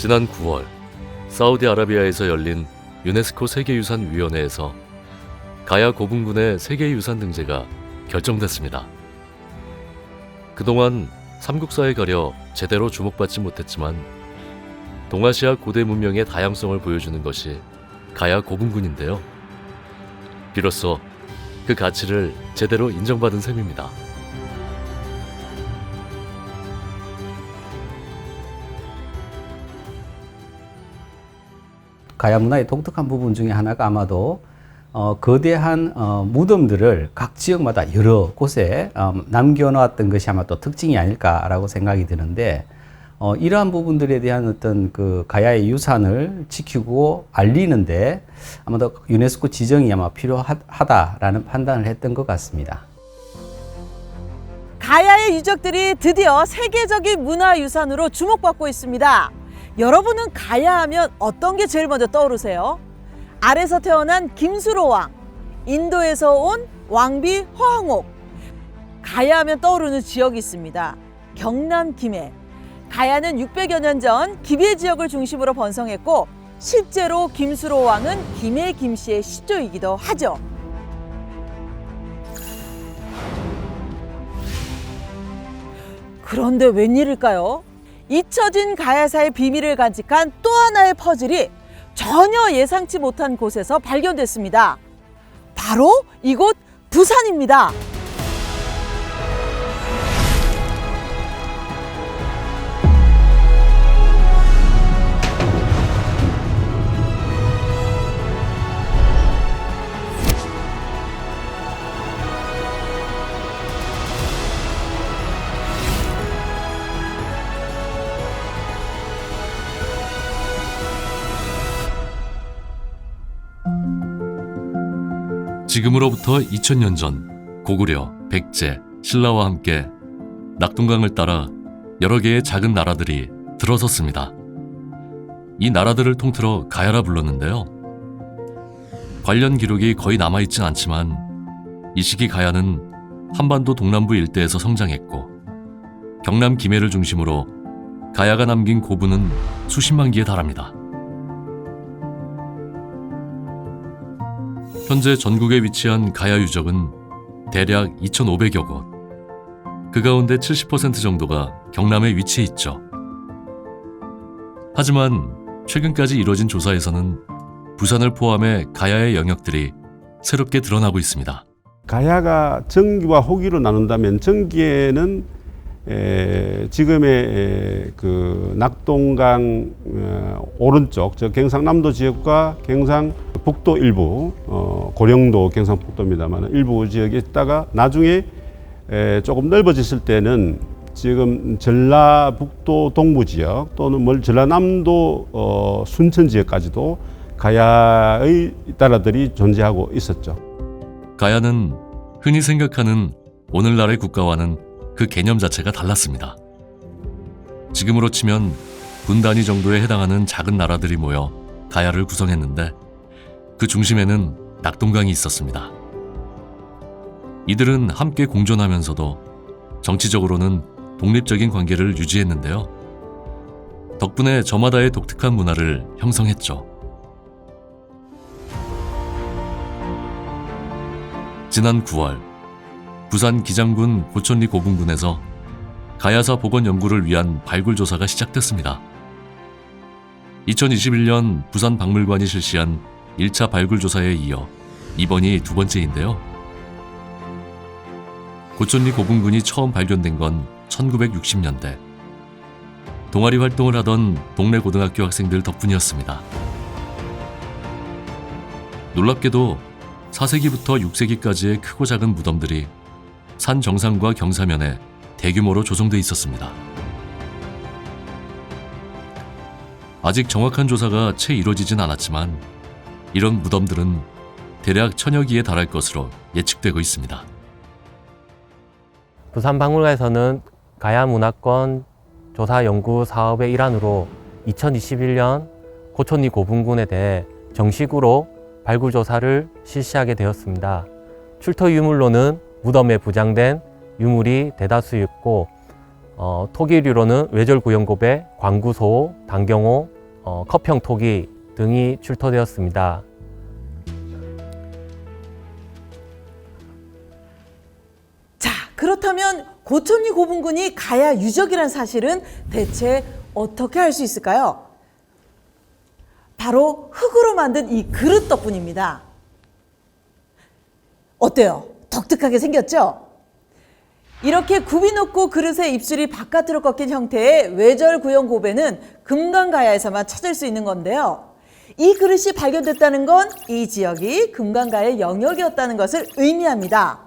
지난 9월 사우디아라비아에서 열린 유네스코 세계유산위원회에서 가야 고분군의 세계유산 등재가 결정됐습니다. 그동안 삼국사에 가려 제대로 주목받지 못했지만 동아시아 고대 문명의 다양성을 보여주는 것이 가야 고분군인데요. 비로소 그 가치를 제대로 인정받은 셈입니다. 가야 문화의 독특한 부분 중에 하나가 아마도 어, 거대한 어, 무덤들을 각 지역마다 여러 곳에 어, 남겨놓았던 것이 아마 또 특징이 아닐까라고 생각이 드는데 어, 이러한 부분들에 대한 어떤 그 가야의 유산을 지키고 알리는데 아마도 유네스코 지정이 아마 필요하다라는 판단을 했던 것 같습니다. 가야의 유적들이 드디어 세계적인 문화유산으로 주목받고 있습니다. 여러분은 가야 하면 어떤 게 제일 먼저 떠오르세요? 아래서 태어난 김수로 왕, 인도에서 온 왕비 허항옥. 가야 하면 떠오르는 지역이 있습니다. 경남 김해. 가야는 600여 년전 기베 지역을 중심으로 번성했고 실제로 김수로 왕은 김해 김씨의 시조이기도 하죠. 그런데 웬일일까요? 잊혀진 가야사의 비밀을 간직한 또 하나의 퍼즐이 전혀 예상치 못한 곳에서 발견됐습니다. 바로 이곳 부산입니다. 지금으로부터 2000년 전 고구려, 백제, 신라와 함께 낙동강을 따라 여러 개의 작은 나라들이 들어섰습니다. 이 나라들을 통틀어 가야라 불렀는데요. 관련 기록이 거의 남아있진 않지만 이 시기 가야는 한반도 동남부 일대에서 성장했고 경남 김해를 중심으로 가야가 남긴 고분은 수십만 기에 달합니다. 현재 전국에 위치한 가야 유적은 대략 2,500여 곳. 그 가운데 70% 정도가 경남에 위치해 있죠. 하지만 최근까지 이뤄진 조사에서는 부산을 포함해 가야의 영역들이 새롭게 드러나고 있습니다. 가야가 정기와 호기로 나눈다면 정기에는 에, 지금의 에, 그 낙동강 어, 오른쪽 저 경상남도 지역과 경상 북도 일부 어, 고령도 경상북도입니다만 일부 지역에 있다가 나중에 에, 조금 넓어졌을 때는 지금 전라북도 동부 지역 또는 멀 전라남도 어, 순천 지역까지도 가야의 나라들이 존재하고 있었죠. 가야는 흔히 생각하는 오늘날의 국가와는 그 개념 자체가 달랐습니다. 지금으로 치면 군 단위 정도에 해당하는 작은 나라들이 모여 가야를 구성했는데 그 중심에는 낙동강이 있었습니다. 이들은 함께 공존하면서도 정치적으로는 독립적인 관계를 유지했는데요. 덕분에 저마다의 독특한 문화를 형성했죠. 지난 9월 부산 기장군 고천리 고분군에서 가야사 복원 연구를 위한 발굴 조사가 시작됐습니다. 2021년 부산 박물관이 실시한 1차 발굴 조사에 이어 이번이 두 번째인데요. 고천리 고분군이 처음 발견된 건 1960년대. 동아리 활동을 하던 동네 고등학교 학생들 덕분이었습니다. 놀랍게도 4세기부터 6세기까지의 크고 작은 무덤들이 산 정상과 경사면에 대규모로 조성돼 있었습니다. 아직 정확한 조사가 채 이루어지진 않았지만 이런 무덤들은 대략 천여 기에 달할 것으로 예측되고 있습니다. 부산 박물관에서는 가야 문화권 조사 연구 사업의 일환으로 2021년 고촌리 고분군에 대해 정식으로 발굴 조사를 실시하게 되었습니다. 출토 유물로는 무덤에 부장된 유물이 대다수였고 어, 토기류로는 외절구연고배, 광구소, 단경호, 어, 컵형 토기 등이 출토되었습니다. 자, 그렇다면 고천리 고분군이 가야 유적이란 사실은 대체 어떻게 알수 있을까요? 바로 흙으로 만든 이 그릇 덕분입니다. 어때요? 독특하게 생겼죠? 이렇게 굽이 높고 그릇의 입술이 바깥으로 꺾인 형태의 외절 구형 고배는 금강가야에서만 찾을 수 있는 건데요. 이 그릇이 발견됐다는 건 이 지역이 금강가의 영역이었다는 것을 의미합니다.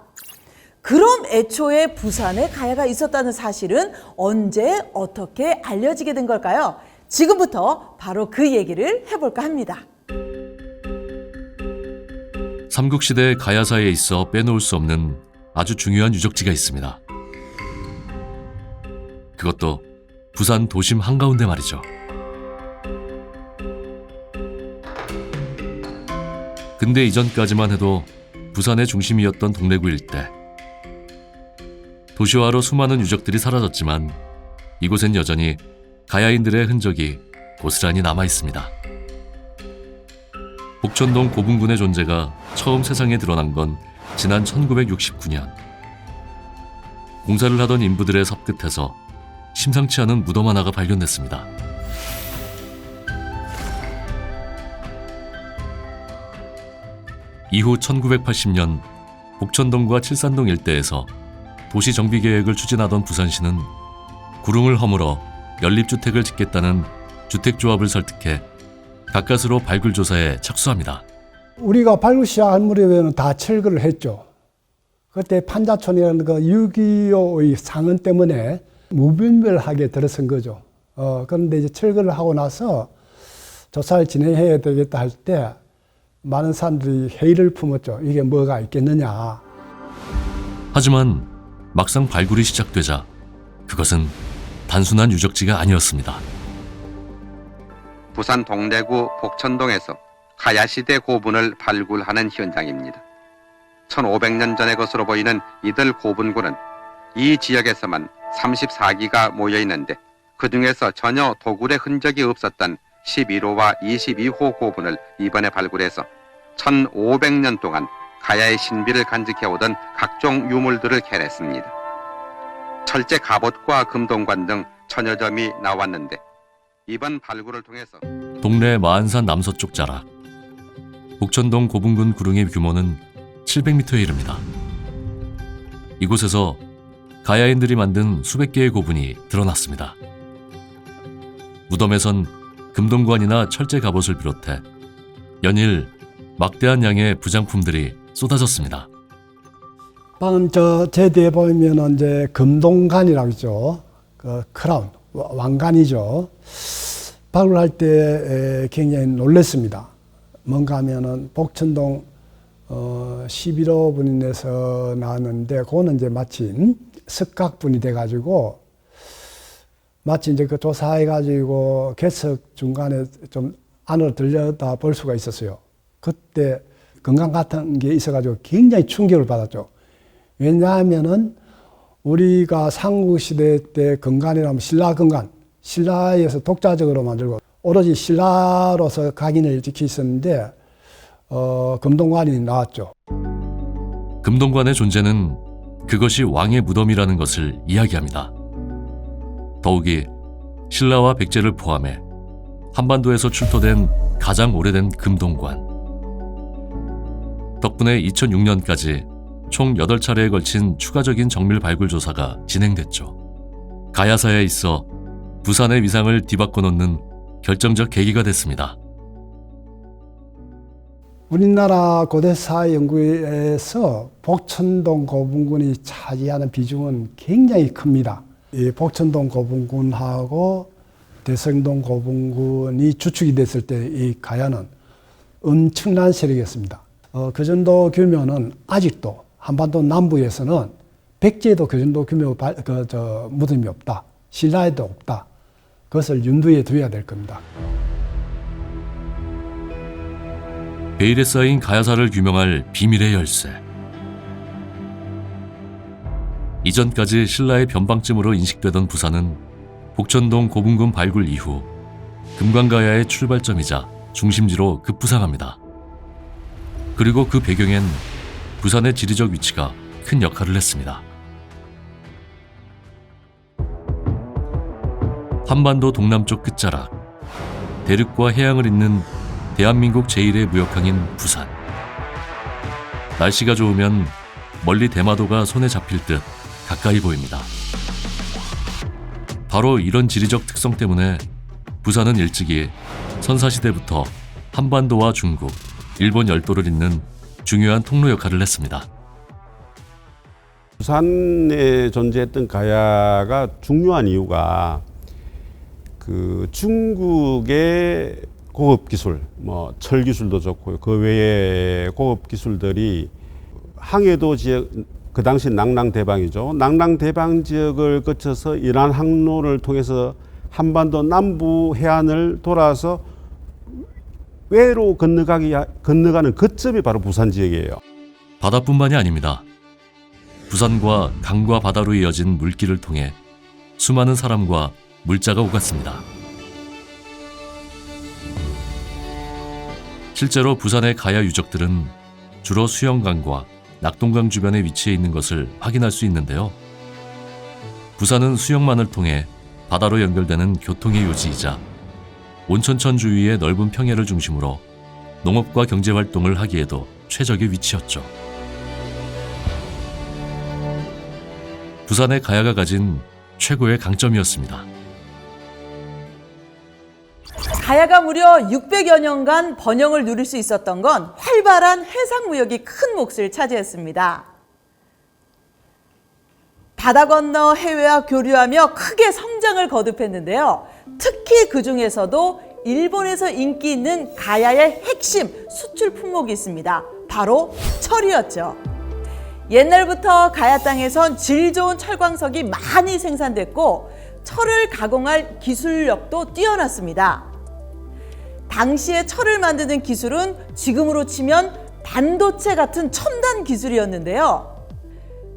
그럼 애초에 부산에 가야가 있었다는 사실은 언제 어떻게 알려지게 된 걸까요? 지금부터 바로 그 얘기를 해볼까 합니다. 삼국시대 가야사에 있어 빼놓을 수 없는 아주 중요한 유적지가 있습니다. 그것도 부산 도심 한가운데 말이죠. 근대 이전까지만 해도 부산의 중심이었던 동래구 일대. 도시화로 수많은 유적들이 사라졌지만 이곳엔 여전히 가야인들의 흔적이 고스란히 남아 있습니다. 복천동 고분군의 존재가 처음 세상에 드러난 건 지난 1969년. 공사를 하던 인부들의 섭 끝에서 심상치 않은 무덤 하나가 발견됐습니다. 이후 1980년 복천동과 칠산동 일대에서 도시 정비 계획을 추진하던 부산시는 구릉을 허물어 연립주택을 짓겠다는 주택조합을 설득해 가까스로 발굴 조사에 착수합니다. 우리가 발굴 시작한 무렵에는 다 철거를 했죠. 그때 판자촌이라는 그 6.25의 상흔 때문에 무분별하게 들어선 거죠. 어, 그런데 이제 철거를 하고 나서 조사를 진행해야 되겠다 할 때 많은 사람들이 회의를 품었죠. 이게 뭐가 있겠느냐. 하지만 막상 발굴이 시작되자 그것은 단순한 유적지가 아니었습니다. 부산 동래구 복천동에서 가야시대 고분을 발굴하는 현장입니다. 1500년 전의 것으로 보이는 이들 고분군은 이 지역에서만 34기가 모여 있는데 그 중에서 전혀 도굴의 흔적이 없었던 11호와 22호 고분을 이번에 발굴해서 1500년 동안 가야의 신비를 간직해오던 각종 유물들을 캐냈습니다. 철제 갑옷과 금동관 등 천여 점이 나왔는데 이번 발굴을 통해서 동래 마안산 남서쪽 자락. 복천동 고분군 구릉의 규모는 700m에 이릅니다. 이곳에서 가야인들이 만든 수백 개의 고분이 드러났습니다. 무덤에선 금동관이나 철제 갑옷을 비롯해 연일 막대한 양의 부장품들이 쏟아졌습니다. 방금 저 제대에 보면은 이제 금동관이라고 있죠. 그 크라운 와- 왕관이죠. 발굴할 때 에, 굉장히 놀랐습니다. 뭔가 하면은 복천동 어 11호 분에서 나왔는데 그거는 이제 마침 석각분이 돼 가지고 마치 이제 그 조사해 가지고 개석 중간에 좀 안으로 들려다 볼 수가 있었어요. 그때 건강 같은 게 있어가지고 굉장히 충격을 받았죠. 왜냐하면은 우리가 삼국시대 때 건간이라면 신라 건간, 신라에서 독자적으로 만들고 오로지 신라로서 각인을 지키 있었는데 어, 금동관이 나왔죠. 금동관의 존재는 그것이 왕의 무덤이라는 것을 이야기합니다. 더욱이 신라와 백제를 포함해 한반도에서 출토된 가장 오래된 금동관. 덕분에 2006년까지 총 8차례에 걸친 추가적인 정밀 발굴 조사가 진행됐죠. 가야사에 있어 부산의 위상을 뒤바꿔 놓는 결정적 계기가 됐습니다. 우리나라 고대사 연구에서 복천동 고분군이 차지하는 비중은 굉장히 큽니다. 이 복천동 고분군하고 대성동 고분군이 주축이 됐을 때 이 가야는 엄청난 세력이었습니다. 어, 그 정도 규모는 아직도 한반도 남부에서는 백제에도 그 정도 규모 발, 그, 저, 무덤이 없다. 신라에도 없다. 그것을 윤두에 두어야 될 겁니다. 베일에 쌓인 가야사를 규명할 비밀의 열쇠. 이전까지 신라의 변방쯤으로 인식되던 부산은 복천동 고분군 발굴 이후 금관가야의 출발점이자 중심지로 급부상합니다. 그리고 그 배경엔 부산의 지리적 위치가 큰 역할을 했습니다. 한반도 동남쪽 끝자락, 대륙과 해양을 잇는 대한민국 제1의 무역항인 부산. 날씨가 좋으면 멀리 대마도가 손에 잡힐 듯 가까이 보입니다. 바로 이런 지리적 특성 때문에 부산은 일찍이 선사시대부터 한반도와 중국, 일본 열도를 잇는 중요한 통로 역할을 했습니다. 부산에 존재했던 가야가 중요한 이유가 그 중국의 고급 기술, 뭐 철 기술도 좋고요. 그 외에 고급 기술들이 항해도 지역 그 당시 낭랑 대방이죠. 낭랑 대방 지역을 거쳐서 이란 항로를 통해서 한반도 남부 해안을 돌아서 외로 건너가기 건너가는 거점이 바로 부산 지역이에요. 바다뿐만이 아닙니다. 부산과 강과 바다로 이어진 물길을 통해 수많은 사람과 물자가 오갔습니다. 실제로 부산의 가야 유적들은 주로 수영강과 낙동강 주변에 위치해 있는 것을 확인할 수 있는데요. 부산은 수영만을 통해 바다로 연결되는 교통의 요지이자 온천천 주위의 넓은 평야를 중심으로 농업과 경제 활동을 하기에도 최적의 위치였죠. 부산의 가야가 가진 최고의 강점이었습니다. 가야가 무려 600여 년간 번영을 누릴 수 있었던 건 활발한 해상 무역이 큰 몫을 차지했습니다. 바다 건너 해외와 교류하며 크게 성장을 거듭했는데요. 특히 그 중에서도 일본에서 인기 있는 가야의 핵심 수출 품목이 있습니다. 바로 철이었죠. 옛날부터 가야 땅에선 질 좋은 철광석이 많이 생산됐고 철을 가공할 기술력도 뛰어났습니다. 당시에 철을 만드는 기술은 지금으로 치면 반도체 같은 첨단 기술이었는데요.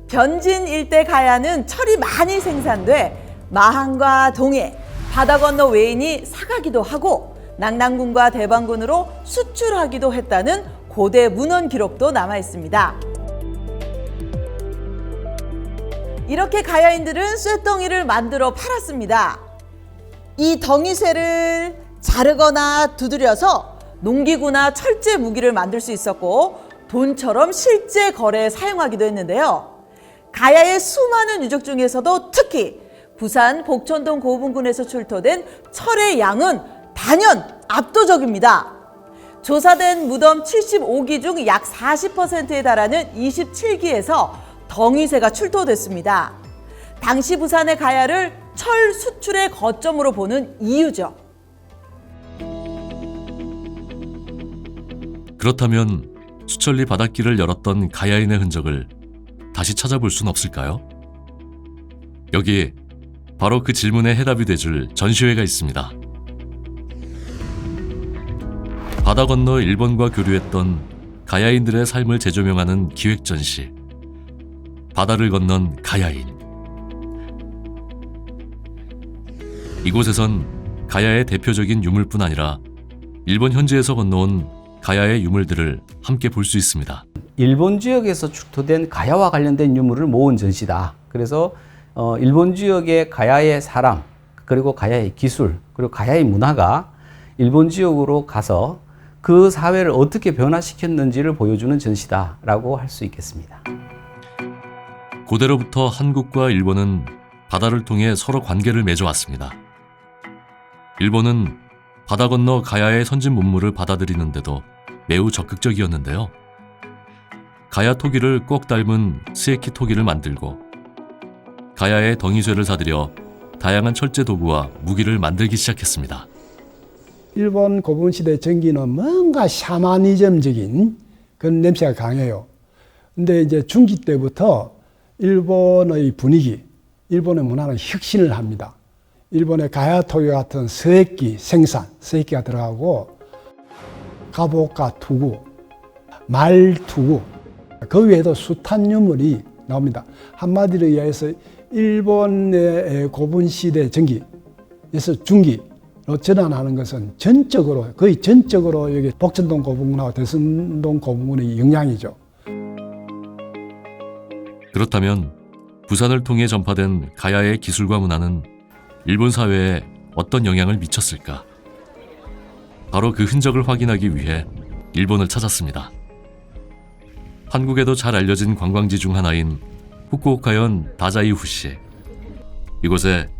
변진 일대 가야는 철이 많이 생산돼 마한과 동해, 바다 건너 외인이 사가기도 하고 낙랑군과 대방군으로 수출하기도 했다는 고대 문헌 기록도 남아 있습니다. 이렇게 가야인들은 쇠덩이를 만들어 팔았습니다. 이 덩이쇠를 자르거나 두드려서 농기구나 철제 무기를 만들 수 있었고 돈처럼 실제 거래에 사용하기도 했는데요. 가야의 수많은 유적 중에서도 특히 부산 복천동 고분군에서 출토된 철의 양은 단연 압도적입니다. 조사된 무덤 75기 중 약 40%에 달하는 27기에서 덩이쇠가 출토됐습니다. 당시 부산의 가야를 철 수출의 거점으로 보는 이유죠. 그렇다면 수천리 바닷길을 열었던 가야인의 흔적을 다시 찾아볼 순 없을까요? 여기 바로 그 질문에 해답이 돼줄 전시회가 있습니다. 바다 건너 일본과 교류했던 가야인들의 삶을 재조명하는 기획 전시. 바다를 건넌 가야인. 이곳에선 가야의 대표적인 유물뿐 아니라 일본 현지에서 건너온 가야의 유물들을 함께 볼 수 있습니다. 일본 지역에서 출토된 가야와 관련된 유물을 모은 전시다. 그래서 어, 일본 지역의 가야의 사람, 그리고 가야의 기술, 그리고 가야의 문화가 일본 지역으로 가서 그 사회를 어떻게 변화시켰는지를 보여주는 전시다라고 할 수 있겠습니다. 고대로부터 한국과 일본은 바다를 통해 서로 관계를 맺어왔습니다. 일본은 바다 건너 가야의 선진 문물을 받아들이는데도 매우 적극적이었는데요. 가야 토기를 꼭 닮은 스에키 토기를 만들고 가야의 덩이쇠를 사들여 다양한 철제 도구와 무기를 만들기 시작했습니다. 일본 고분 시대 전기는 뭔가 샤머니즘적인 그런 냄새가 강해요. 근데 이제 중기 때부터 일본의 분위기, 일본의 문화는 혁신을 합니다. 일본의 가야토교 같은 서액기 생산, 서액기가 들어가고 갑옷과 투구, 말 투구, 그 외에도 숱한 유물이 나옵니다. 한마디로 이야기해서 일본의 고분 시대 전기에서 중기로 전환하는 것은 전적으로 거의 전적으로 여기 복천동 고분군하고 대선동 고분군의 영향이죠. 그렇다면 부산을 통해 전파된 가야의 기술과 문화는 일본 사회에 어떤 영향을 미쳤을까? 바로 그 흔적을 확인하기 위해 일본을 찾았습니다. 한국에도 잘 알려진 관광지 중 하나인 후쿠오카현 다자이후시. 이곳에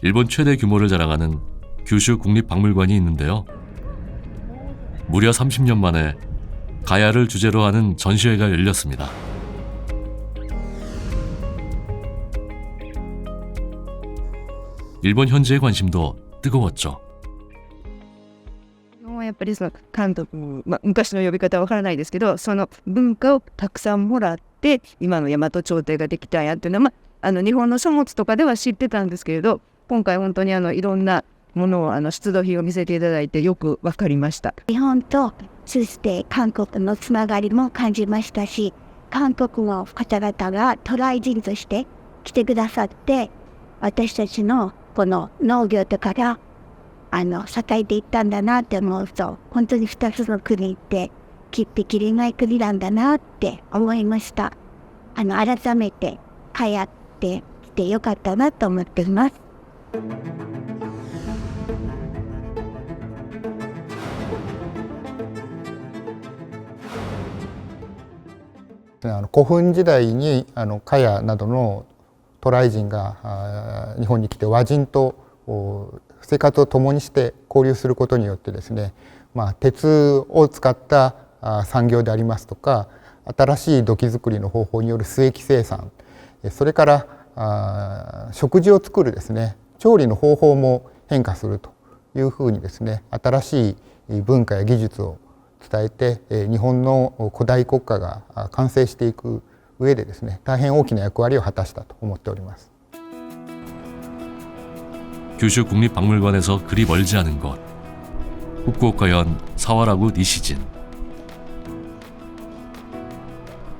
일본 최대 규모를 자랑하는 규슈 국립박물관이 있는데요. 무려 30년 만에 가야를 주제로 하는 전시회가 열렸습니다. 일본 현지의 관심도 뜨거웠죠. やっぱりその韓国、まあ、昔の呼び方はわからないですけどその文化をたくさんもらって今の大和朝廷ができたんやっていうのは、まあ、あの日本の書物とかでは知ってたんですけれど今回本当にあのいろんなものをあの出土品を見せていただいてよくわかりました。日本とそして韓国のつながりも感じましたし韓国の方々が渡来人として来てくださって私たちのこの農業とかがあの栄えていったんだなって思う。と本当に2つの国って切って切れない国なんだなって思いました。あの改めて帰ってきてよかったなと思っています。あの古墳時代にあのカヤなどの渡来人があ日本に来て和人と生活を共にして交流することによってですね、まあ、鉄を使った産業でありますとか新しい土器作りの方法による須益生産それから食事を作るですね調理の方法も変化するというふうにですね新しい文化や技術を伝えて日本の古代国家が完成していく上でですね大変大きな役割を果たしたと思っております。 규슈 국립박물관에서 그리 멀지 않은 곳 후쿠오카현 사와라구 니시진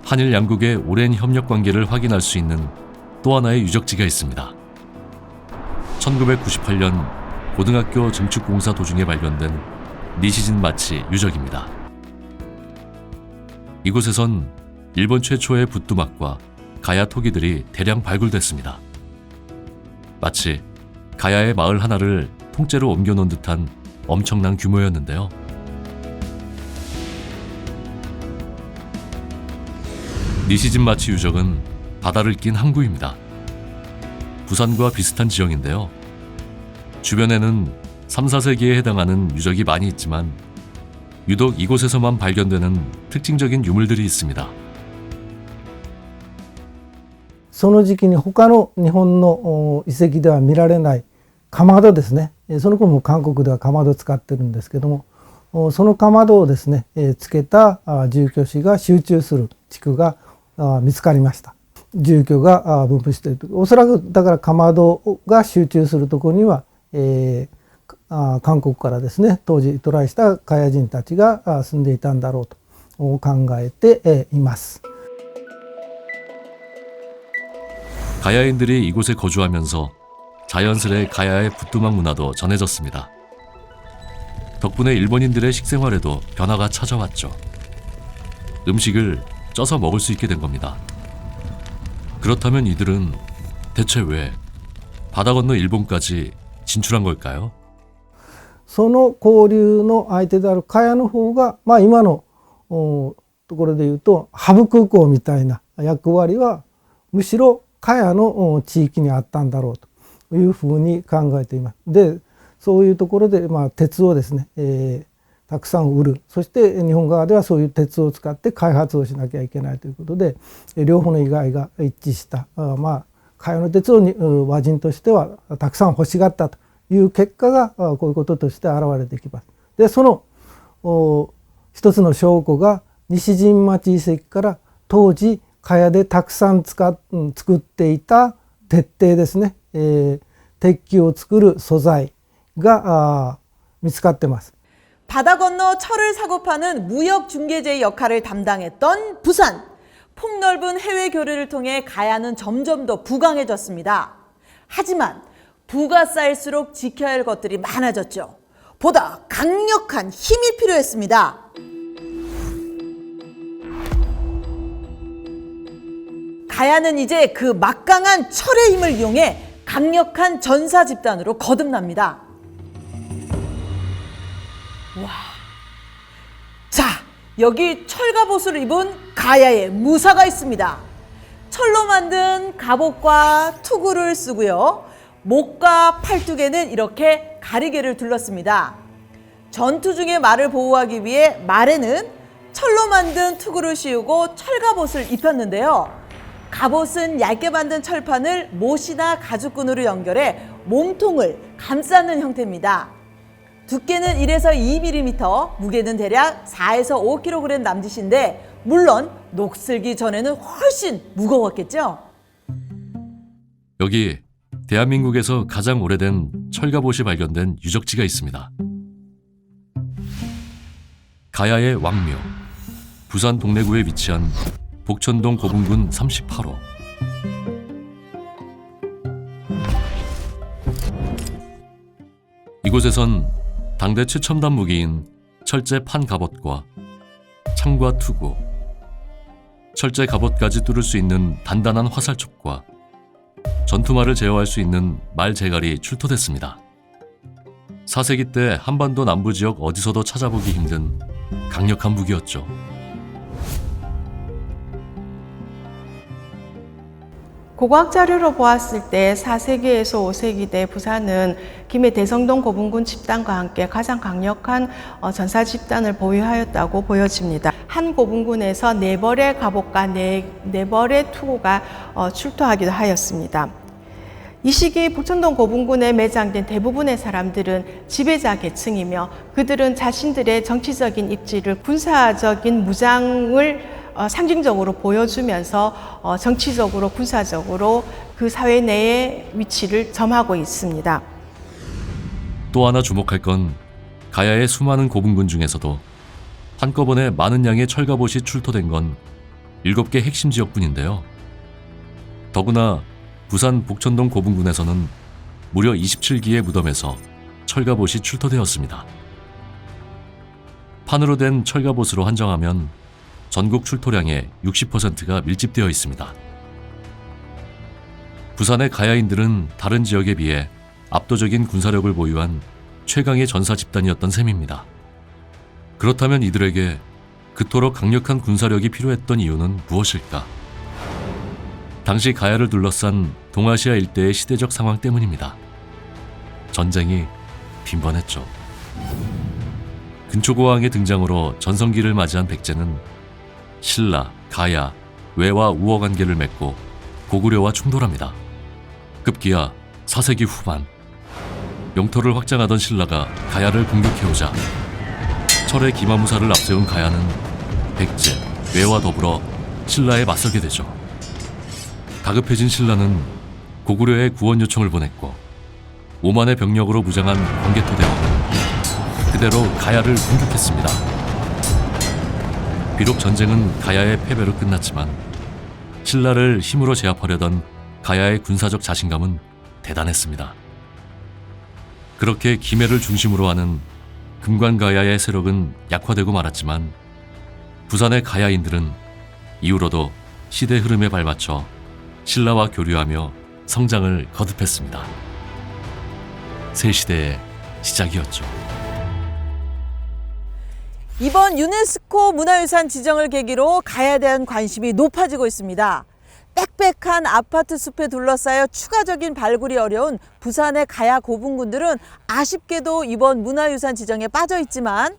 한일 양국의 오랜 협력 관계를 확인할 수 있는 또 하나의 유적지가 있습니다. 1998년 고등학교 증축공사 도중에 발견된 니시진 마치 유적입니다. 이곳에선 일본 최초의 붓두막과 가야 토기들이 대량 발굴됐습니다. 마치 가야의 마을 하나를 통째로 옮겨놓은 듯한 엄청난 규모였는데요. 니시진 마치 유적은 바다를 낀 항구입니다. 부산과 비슷한 지형인데요. 주변에는 3, 4세기에 해당하는 유적이 많이 있지만 유독 이곳에서만 발견되는 특징적인 유물들이 있습니다. その時期に他の日本の遺跡では見られないかまどですね。えその頃も韓国ではかまど使ってるんですけどもそのかまどをですねえつけた住居地が集中する地区が見つかりました。住居が分布しているおそらくだからかまどが集中するところには、えー韓国からですね当時渡来したカヤ人たちが住んでいたんだろうと考えています。 가야인들이 이곳에 거주하면서 자연스레 가야의 붓두막 문화도 전해졌습니다. 덕분에 일본인들의 식생활에도 변화가 찾아왔죠. 음식을 쪄서 먹을 수 있게 된 겁니다. 그렇다면 이들은 대체 왜 바다 건너 일본까지 진출한 걸까요? その交流の相手である茅の方が、まあ、今のおところで言うとハブ空港みたいな役割はむしろ 茅の地域にあったんだろうというふうに考えています。でそういうところで、まあ、鉄をですね、えーたくさん売るそして日本側ではそういう鉄を使って開発をしなきゃいけないということでえ両方の意外が一致したあまあ茅の鉄をに和人としてはたくさん欲しがったという結果がこういうこととして現れてきます。でそのお一つの証拠が西陣町遺跡から当時茅でたくさん使っうん作っていた鉄蹄ですね、えー鉄器を作る素材があ見つかってます。 바다 건너 철을 사고 파는 무역 중개제의 역할을 담당했던 부산. 폭넓은 해외 교류를 통해 가야는 점점 더 부강해졌습니다. 하지만 부가 쌓일수록 지켜야 할 것들이 많아졌죠. 보다 강력한 힘이 필요했습니다. 가야는 이제 그 막강한 철의 힘을 이용해 강력한 전사 집단으로 거듭납니다. 와. 자, 여기 철갑옷을 입은 가야의 무사가 있습니다. 철로 만든 갑옷과 투구를 쓰고요. 목과 팔뚝에는 이렇게 가리개를 둘렀습니다. 전투 중에 말을 보호하기 위해 말에는 철로 만든 투구를 씌우고 철갑옷을 입혔는데요. 갑옷은 얇게 만든 철판을 못이나 가죽끈으로 연결해 몸통을 감싸는 형태입니다. 두께는 1에서 2mm, 무게는 대략 4에서 5kg 남짓인데 물론 녹슬기 전에는 훨씬 무거웠겠죠? 여기 대한민국에서 가장 오래된 철갑옷이 발견된 유적지가 있습니다. 가야의 왕묘, 부산 동래구에 위치한 복천동 고분군 38호. 이곳에선 당대 최첨단 무기인 철제 판 갑옷과 창과 투구, 철제 갑옷까지 뚫을 수 있는 단단한 화살촉과 전투말을 제어할 수 있는 말 제갈이 출토됐습니다. 4세기 때 한반도 남부 지역 어디서도 찾아보기 힘든 강력한 무기였죠. 고고학 자료로 보았을 때 4세기에서 5세기 때 부산은 김해 대성동 고분군 집단과 함께 가장 강력한 어, 전사 집단을 보유하였다고 보여집니다. 한 고분군에서 네 벌의 갑옷과 네, 네 벌의 투구가 어, 출토하기도 하였습니다. 이 시기 북천동 고분군에 매장된 대부분의 사람들은 지배자 계층이며 그들은 자신들의 정치적인 입지를 군사적인 무장을 어, 상징적으로 보여주면서 어, 정치적으로 군사적으로 그 사회 내의 위치를 점하고 있습니다. 또 하나 주목할 건 가야의 수많은 고분군 중에서도 한꺼번에 많은 양의 철갑옷이 출토된 건 7개 핵심 지역뿐인데요. 더구나 부산 북천동 고분군에서는 무려 27기의 무덤에서 철갑옷이 출토되었습니다. 판으로 된 철갑옷으로 한정하면 전국 출토량의 60%가 밀집되어 있습니다. 부산의 가야인들은 다른 지역에 비해 압도적인 군사력을 보유한 최강의 전사 집단이었던 셈입니다. 그렇다면 이들에게 그토록 강력한 군사력이 필요했던 이유는 무엇일까? 당시 가야를 둘러싼 동아시아 일대의 시대적 상황 때문입니다. 전쟁이 빈번했죠. 근초고왕의 등장으로 전성기를 맞이한 백제는 신라, 가야, 외와 우호 관계를 맺고 고구려와 충돌합니다. 급기야 4세기 후반 영토를 확장하던 신라가 가야를 공격해오자 철의 기마무사를 앞세운 가야는 백제, 외와 더불어 신라에 맞서게 되죠. 다급해진 신라는 고구려에 구원 요청을 보냈고 5만의 병력으로 무장한 광개토 대왕은 그대로 가야를 공격했습니다. 비록 전쟁은 가야의 패배로 끝났지만 신라를 힘으로 제압하려던 가야의 군사적 자신감은 대단했습니다. 그렇게 김해를 중심으로 하는 금관가야의 세력은 약화되고 말았지만 부산의 가야인들은 이후로도 시대 흐름에 발맞춰 신라와 교류하며 성장을 거듭했습니다. 새 시대의 시작이었죠. 이번 유네스코 문화유산 지정을 계기로 가야에 대한 관심이 높아지고 있습니다. 빽빽한 아파트 숲에 둘러싸여 추가적인 발굴이 어려운 부산의 가야 고분군들은 아쉽게도 이번 문화유산 지정에 빠져 있지만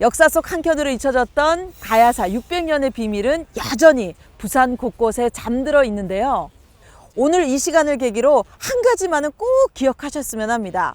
역사 속 한켠으로 잊혀졌던 가야사 600년의 비밀은 여전히 부산 곳곳에 잠들어 있는데요. 오늘 이 시간을 계기로 한 가지만은 꼭 기억하셨으면 합니다.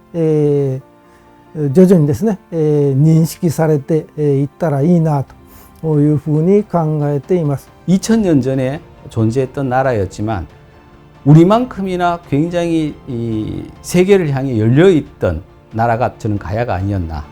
えー、徐々にですね、えー、認識されていったらいいなというふうに考えています。 2000년 전에 존재했던 나라였지만 우리만큼이나 굉장히 이 세계를 향해 열려 있던 나라가 저는 가야가 아니었나